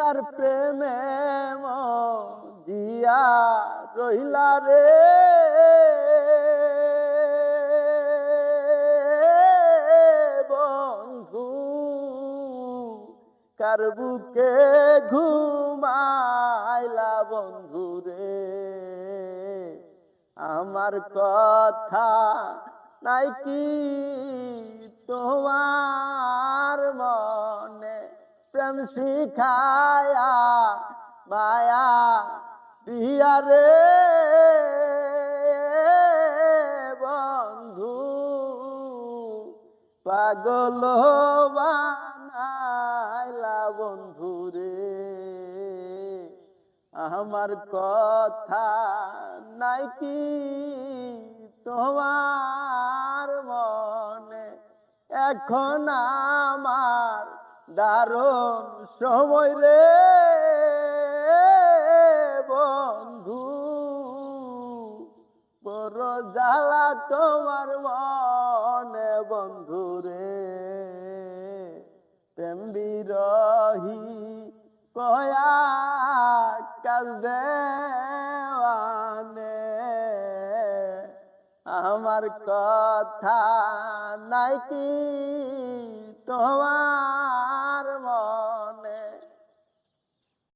কার প্রেমে জিয়া রহিলা রে। বন্ধু, কার বুকে ঘুমাইলা বন্ধু রে? আমার কথা নাই কি তোমার প্রেম শিখায়া মায়া দিয়া রে বন্ধু। পাগল বানাইলা বন্ধু রে। আমার কথা নাই কি তোমার মনে? এখন আমার দারুণ সময় রে বন্ধু। বড় জ্বালা তোমার মনে বন্ধু রে। প্রেম বিরহি কয়া আমার কথা নাই কি তোমার